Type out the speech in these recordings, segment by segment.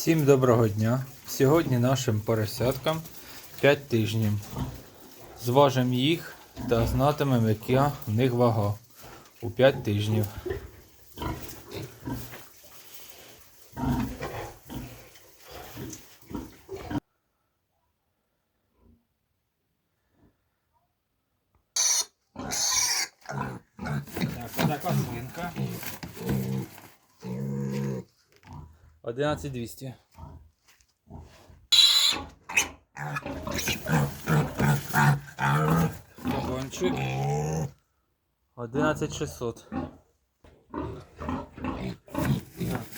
Всім доброго дня! Сьогодні нашим поросяткам 5 тижнів. Зважимо їх та знатимемо, яка в них вага у 5 тижнів. Так, така свинка. 11200. Кабанчик. 11600. Так,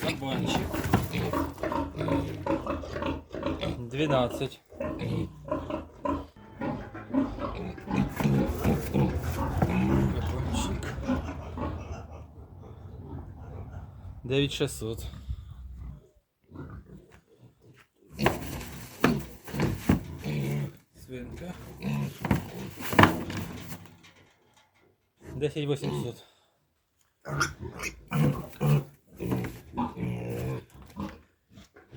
Кабанчик. 12. Кабанчик. 9600. Свинка. 10 800.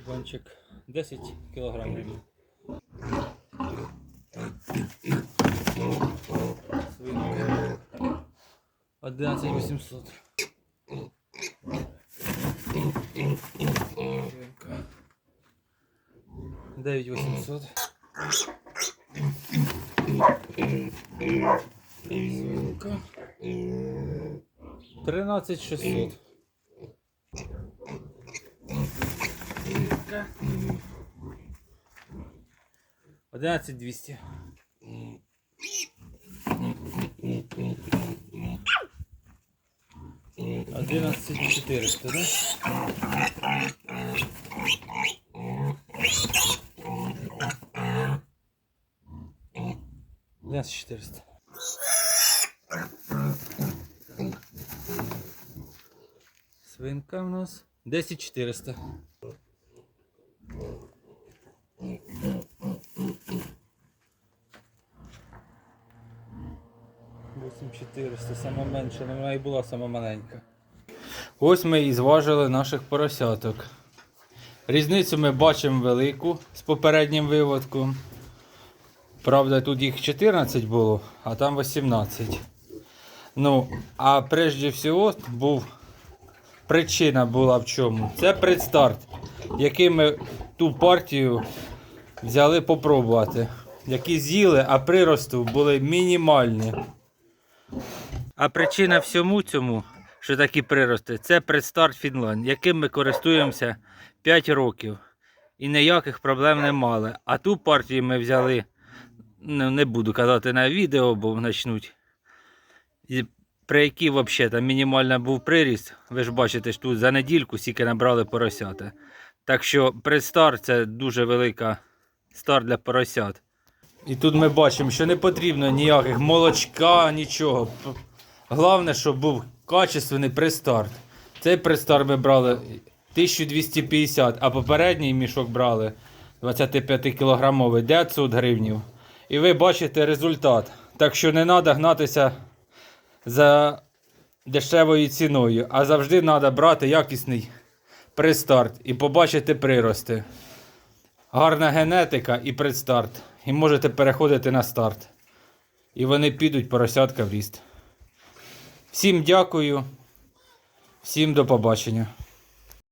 Гончик 10 кілограмів. Свинка. 11 800. Свинка. 9 800. Свинка. 13 600. Свинка. 11 200. Одиннадцать четыреста, да? Одиннадцать четыреста. Свинка у нас 10 400. Вісім 400, сама менша, вона і була сама маленька. Ось ми і зважили наших поросяток. Різницю ми бачимо велику з попереднім виводком. Правда, тут їх 14 було, а там 18. Ну, а прежде всього був причина була в чому? Це предстарт, який ми ту партію взяли попробувати. Які з'їли, а приросту були мінімальні. А причина всьому цьому, що такі прирости, це предстарт Фінланд, яким ми користуємося 5 років. І ніяких проблем не мали. А ту партію ми взяли, ну, не буду казати на відео, бо почнуть. При якій взагалі там мінімально був приріст, ви ж бачите, що тут за недільку стільки набрали поросята. Так що предстарт це дуже велика старт для поросят. І тут ми бачимо, що не потрібно ніяких молочка, нічого. Головне, щоб був качественний престарт. Цей престарт ми брали 1250, а попередній мішок брали 25 кілограмовий 900 гривнів. І ви бачите результат. Так що не треба гнатися за дешевою ціною, а завжди треба брати якісний престарт і побачити прирости. Гарна генетика і предстарт. І можете переходити на старт. І вони підуть поросятка в ріст. Всім дякую. Всім до побачення.